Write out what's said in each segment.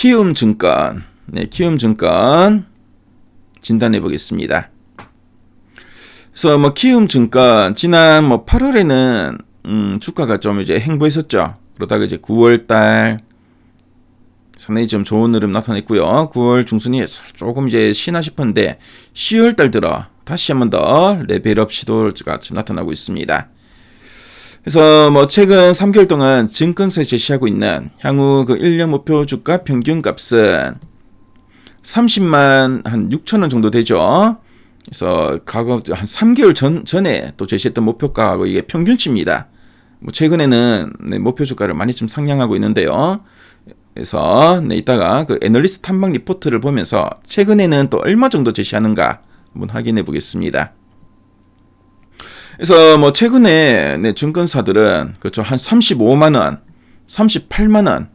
키움 증권, 네, 키움 증권 진단해 보겠습니다. 그래서 뭐 키움 증권 지난 뭐 8월에는 음, 주가가 좀 이제 행보했었죠. 그러다가 이제 9월달 상당히 좀 좋은 흐름 나타냈고요. 9월 중순이 조금 이제 쉬나 싶었는데 10월달 들어 다시 한번 더 레벨업 시도가 지금 나타나고 있습니다. 그래서 뭐 최근 3개월 동안 증권사에 제시하고 있는 향후 그 1년 목표 주가 평균 값은 30만 한 6천 원 정도 되죠. 그래서 과거 한 3개월 전 전에 또 제시했던 목표가하고 이게 평균치입니다. 뭐 최근에는 네, 목표 주가를 많이 좀 상향하고 있는데요. 그래서 네, 이따가 그 애널리스트 탐방 리포트를 보면서 최근에는 또 얼마 정도 제시하는가 한번 확인해 보겠습니다. 그래서 뭐 최근에 네, 증권사들은 그렇죠 한 35만 원, 38만 원,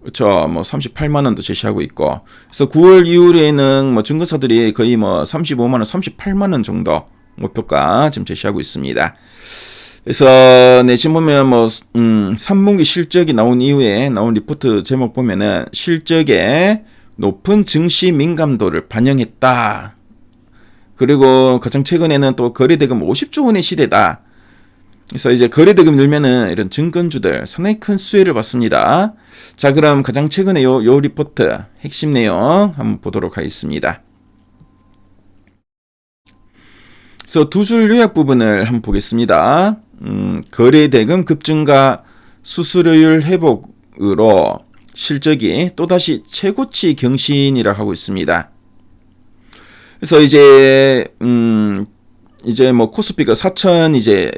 그렇죠 뭐 38만 원도 제시하고 있고, 그래서 9월 이후에는 뭐 증권사들이 거의 뭐 35만 원, 38만 원 정도 목표가 지금 제시하고 있습니다. 그래서 네 지금 보면 뭐 음, 3분기 실적이 나온 이후에 나온 리포트 제목 보면은 실적에 높은 증시 민감도를 반영했다. 그리고 가장 최근에는 또 거래대금 50조 원의 시대다. 그래서 이제 거래대금 늘면은 이런 증권주들 상당히 큰 수혜를 받습니다. 자, 그럼 가장 최근에 요, 요 리포트 핵심 내용 한번 보도록 하겠습니다. 그래서 두 줄 요약 부분을 한번 보겠습니다. 음, 거래대금 급증과 수수료율 회복으로 실적이 또다시 최고치 경신이라 하고 있습니다. 그래서 이제 음 이제 뭐 코스피가 4천 이제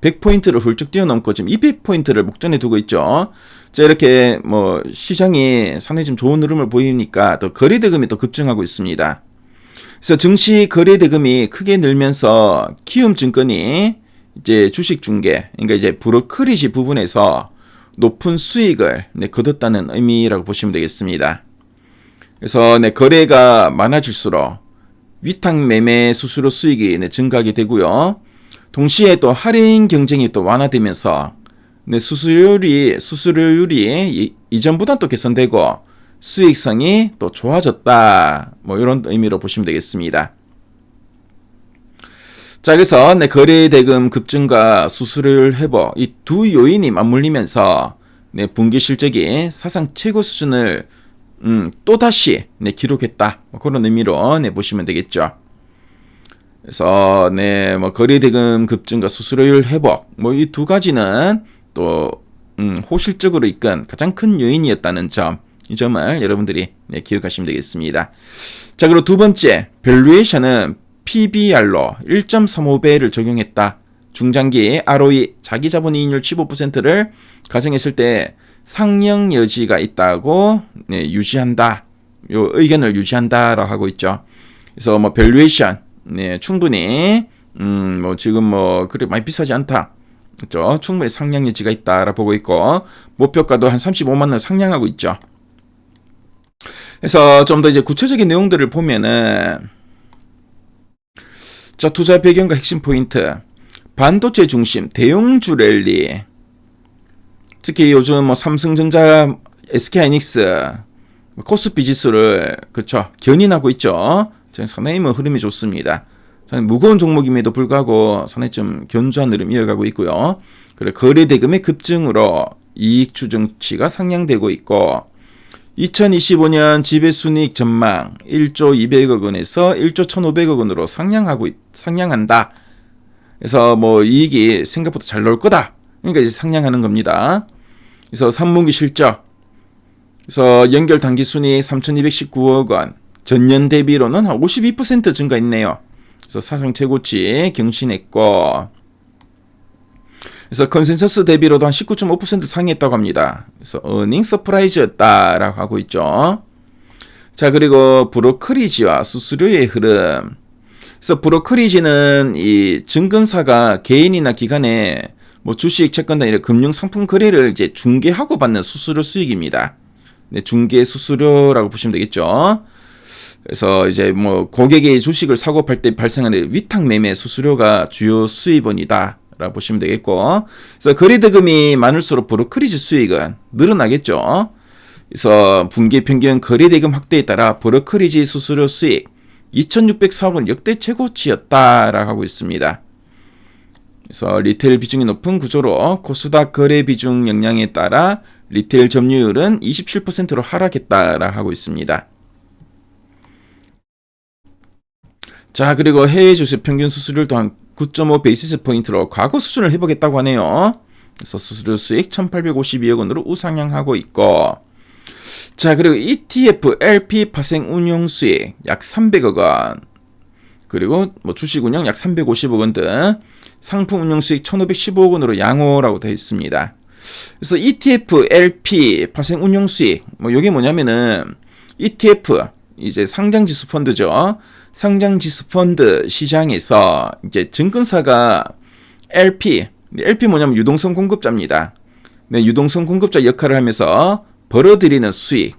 100포인트를 훌쩍 뛰어넘고 지금 200포인트를 목전에 두고 있죠. 자, 이렇게 뭐 시장이 상당히 좀 좋은 흐름을 보이니까 또 거래 대금이 또 급증하고 있습니다. 그래서 증시 거래 대금이 크게 늘면서 키움 증권이 이제 주식 중개, 그러니까 이제 브로커리지 부분에서 높은 수익을 네, 거뒀다는 의미라고 보시면 되겠습니다. 그래서 네, 거래가 많아질수록 위탁 매매 수수료 수익이 네, 증가하게 되고요. 동시에 또 할인 경쟁이 또 완화되면서 네, 수수료율이 수수료율이 이, 전보다 또 개선되고 수익성이 또 좋아졌다. 뭐 이런 의미로 보시면 되겠습니다. 자, 그래서 네, 거래 대금 급증과 수수료율 회복 이 두 요인이 맞물리면서 네, 분기 실적이 사상 최고 수준을 음, 또다시 네, 기록했다. 뭐 그런 의미로 네, 보시면 되겠죠. 그래서 네, 뭐 거래 대금 급증과 수수료율 회복 뭐 이 두 가지는 또 음, 호실적으로 이끈 가장 큰 요인이었다는 점. 이 점을 여러분들이 네, 기억하시면 되겠습니다. 자, 그리고 두 번째, 밸류에이션은 PBR로 1.35배를 적용했다. 중장기 ROE 자기 자본 이익률 15%를 가정했을 때 상영 여지가 있다고 네, 유지한다. 요 의견을 유지한다라고 하고 있죠. 그래서 뭐 밸류에이션 네, 충분히 음, 뭐 지금 뭐 그래 많이 비싸지 않다. 그렇죠? 충분히 상향 여지가 있다라고 보고 있고 목표가도 한 35만 원 상향하고 있죠. 그래서 좀 더 이제 구체적인 내용들을 보면은 자, 투자 배경과 핵심 포인트. 반도체 중심 대형주 랠리. 특히 요즘 뭐 삼성전자, SK하이닉스, 코스피 지수를 그쵸 견인하고 있죠. 상당히 뭐 흐름이 좋습니다. 무거운 종목임에도 불구하고 상당히 좀 견조한 흐름 이어가고 있고요. 그리고 거래 대금의 급증으로 이익 추정치가 상향되고 있고 2025년 지배순이익 전망 1조 200억 원에서 1조 1,500억 원으로 상향하고 상향한다. 그래서 뭐 이익이 생각보다 잘 나올 거다. 그러니까 이제 상향하는 겁니다. 그래서 3분기 실적. 그래서 연결 단기 순이익 3,219억 원. 전년 대비로는 한 52% 증가했네요. 그래서 사상 최고치 경신했고 그래서 컨센서스 대비로도 한 19.5% 상회했다고 합니다. 그래서 어닝 서프라이즈였다라고 하고 있죠. 자, 그리고 브로커리지와 수수료의 흐름. 그래서 브로커리지는 이 증권사가 개인이나 기관에 뭐 주식, 채권 등 이런 금융 상품 거래를 이제 중개하고 받는 수수료 수익입니다. 네, 중개 수수료라고 보시면 되겠죠. 그래서 이제 뭐 고객이 주식을 사고 팔 때 발생하는 위탁 매매 수수료가 주요 수입원이다. 라고 보시면 되겠고 그래서 거래대금이 많을수록 브로커리지 수익은 늘어나겠죠. 그래서 분기 평균 거래 대금 확대에 따라 브로커리지 수수료 수익 2,604억 원 역대 최고치였다라고 하고 있습니다. 그래서 리테일 비중이 높은 구조로 코스닥 거래 비중 영향에 따라 리테일 점유율은 27%로 하락했다라고 하고 있습니다. 자, 그리고 해외 주식 평균 수수료를 또한 9.5 베이시스 포인트로 과거 수준을 해보겠다고 하네요. 그래서 수수료 수익 1,852억 원으로 우상향하고 있고, 자, 그리고 ETF LP 파생 운용 수익 약 300억 원, 그리고 뭐 주식 운영 약 350억 원 등 상품 운용 수익 1,515억 원으로 양호라고 되어 있습니다. 그래서 ETF LP 파생 운용 수익 뭐 이게 뭐냐면은 ETF 이제 상장 지수 펀드죠. 상장 지수 펀드 시장에서 이제 증권사가 LP LP 뭐냐면 유동성 공급자입니다. 네, 유동성 공급자 역할을 하면서 벌어들이는 수익,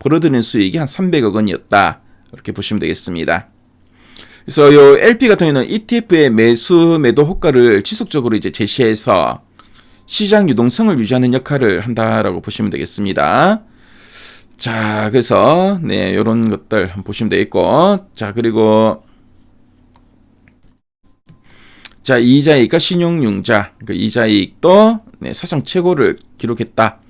벌어들이는 수익이 한 300억 원이었다. 이렇게 보시면 되겠습니다. 그래서 요 LP 같은 경우는 ETF의 매수 매도 효과를 지속적으로 이제 제시해서 시장 유동성을 유지하는 역할을 한다라고 보시면 되겠습니다. 자, 그래서 네, 요런 것들 한번 보시면 되겠고. 자, 그리고 자, 이자이익과 신용융자, 그 이자이익도 네, 사상 최고를 기록했다.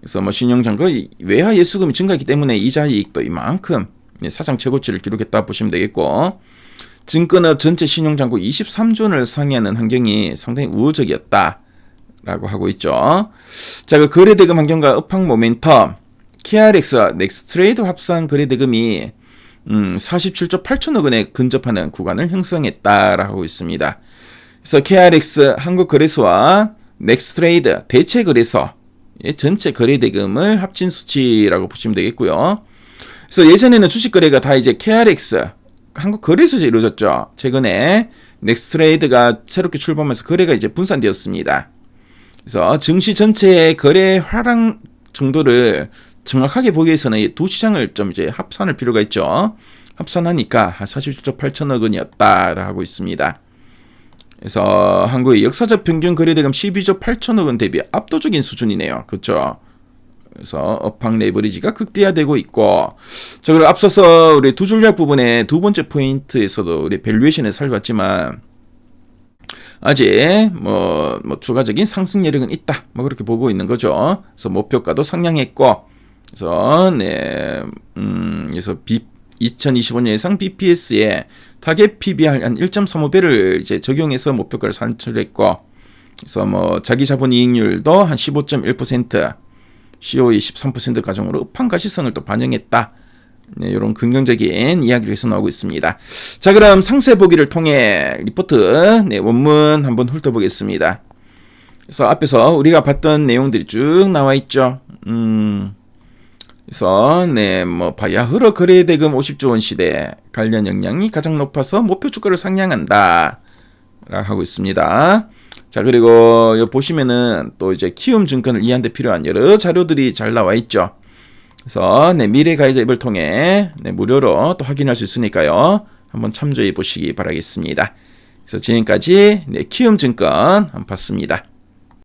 그래서 뭐 신용장거 외화 예수금이 증가했기 때문에 이자이익도 이만큼 네, 사상 최고치를 기록했다 보시면 되겠고 증권업 전체 신용장고 23조 원을 상회하는 환경이 상당히 우호적이었다. 라고 하고 있죠. 자, 그 거래대금 환경과 업황 모멘텀, KRX와 넥스트레이드 합산 거래대금이 음, 47조 8천억 원에 근접하는 구간을 형성했다라고 있습니다. 그래서 KRX 한국거래소와 넥스트레이드 대체거래소 예, 전체 거래대금을 합친 수치라고 보시면 되겠고요. 그래서 예전에는 주식 거래가 다 이제 KRX 한국 거래소에서 이루어졌죠. 최근에 넥스트레이드가 새롭게 출범해서 거래가 이제 분산되었습니다. 그래서 증시 전체의 거래 하락 정도를 정확하게 보기 위해서는 이두 시장을 좀 이제 합산할 필요가 있죠. 합산하니까 한 47조 8천억 원이었다라고 있습니다. 그래서 한국의 역사적 평균 거래대금 12조 8천억 원 대비 압도적인 수준이네요. 그렇죠? 그래서 업황 레버리지가 극대화되고 있고 자 그리고 앞서서 우리 두 전략 부분의 두 번째 포인트에서도 우리 밸류에이션을 살펴봤지만 아직 뭐, 뭐 추가적인 상승 여력은 있다. 뭐 그렇게 보고 있는 거죠. 그래서 목표가도 상향했고, 그래서 네, 음, 그래서 비, 2025년 예상 BPS에 타겟 PBR 한 1.35배를 이제 적용해서 목표가를 산출했고, 그래서 뭐 자기 자본 이익률도 한 15.1%, COE 13% 가정으로 up한 가시성을 또 반영했다. 네, 이런 긍정적인 이야기를 해서 나오고 있습니다. 자, 그럼 상세 보기를 통해 리포트 네, 원문 한번 훑어보겠습니다. 그래서 앞에서 우리가 봤던 내용들이 쭉 나와 있죠. 음, 그래서 네, 뭐 바야흐로 거래대금 50조 원 시대 관련 역량이 가장 높아서 목표 주가를 상향한다. 라고 하고 있습니다. 자, 그리고 여기 보시면은 또 이제 키움 증권을 이해하는 데 필요한 여러 자료들이 잘 나와 있죠. 그래서 네, 미래 가이드 앱을 통해 네, 무료로 또 확인할 수 있으니까요. 한번 참조해 보시기 바라겠습니다. 그래서 지금까지 네, 키움 증권 한번 봤습니다.